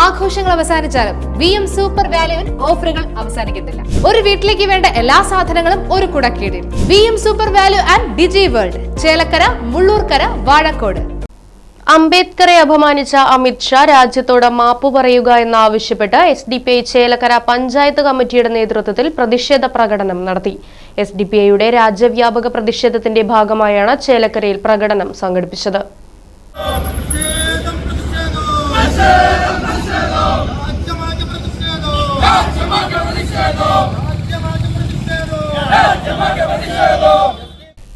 ആഘോഷങ്ങൾ അവസാനിച്ചാലും V M super വാല്യുവിൽ ഓഫറുകൾ അവസാനിക്കുന്നില്ല. ഒരു വീട്ടിലേക്ക് വേണ്ട എല്ലാ സാധനങ്ങളും ഒരു കുടക്കീടിൽ. V M super value and digi world Chelakkara Mullurkara Vazhakkode. അംബേദ്കറെ അപമാനിച്ച അമിത് ഷാ രാജ്യത്തോട് മാപ്പു പറയുക എന്നാവശ്യപ്പെട്ട് S D P I Chelakkara panchayat കമ്മിറ്റിയുടെ നേതൃത്വത്തിൽ പ്രതിഷേധ പ്രകടനം നടത്തി. എസ് ഡി പി ഐയുടെ രാജ്യവ്യാപക പ്രതിഷേധത്തിന്റെ ഭാഗമായാണ് ചേലക്കരയിൽ പ്രകടനം സംഘടിപ്പിച്ചത്.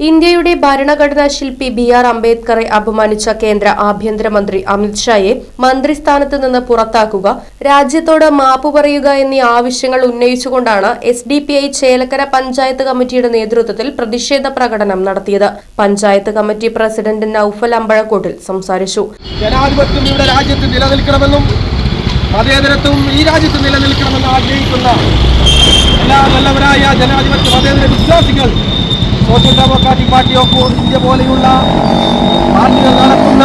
ഇന്ത്യയുടെ ഭരണഘടനാ ശില്പി ബി ആർ അംബേദ്കറെ അപമാനിച്ച കേന്ദ്ര ആഭ്യന്തരമന്ത്രി അമിത്ഷായെ മന്ത്രിസ്ഥാനത്ത് നിന്ന് പുറത്താക്കുക രാജ്യത്തോട് മാപ്പ് പറയുക എന്നീ ആവശ്യങ്ങൾ ഉന്നയിച്ചുകൊണ്ടാണ് S D P I Chelakkara panchayat കമ്മിറ്റിയുടെ നേതൃത്വത്തിൽ പ്രതിഷേധ പ്രകടനം നടത്തിയത്. പഞ്ചായത്ത് കമ്മിറ്റി പ്രസിഡന്റ് നൌഫൽ അമ്പഴക്കോട്ടിൽ സംസാരിച്ചു. ജനാധിപത്യം ഇവിടെ രാജ്യത്ത് നിലനിൽക്കണമെന്നും മതേതരത്വം ഈ രാജ്യത്ത് നിലനിൽക്കണമെന്ന് ആഗ്രഹിക്കുന്ന എല്ലാ നല്ലവരായ ജനാധിപത്യ മതേതര വിശ്വാസികൾ social democratic party of India പോലെയുള്ള പാർട്ടികൾ നടത്തുന്ന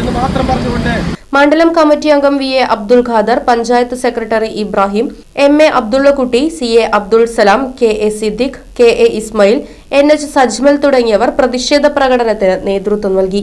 എന്ന് മാത്രം പറഞ്ഞുകൊണ്ട് മണ്ഡലം കമ്മിറ്റി അംഗം V A Abdul Khader panchayat secretary Ibrahim M A Abdullakutty C A Abdul Salam K A Siddique K A Ismail N H Sajmal തുടങ്ങിയവർ പ്രതിഷേധ പ്രകടനത്തിന് നേതൃത്വം നൽകി.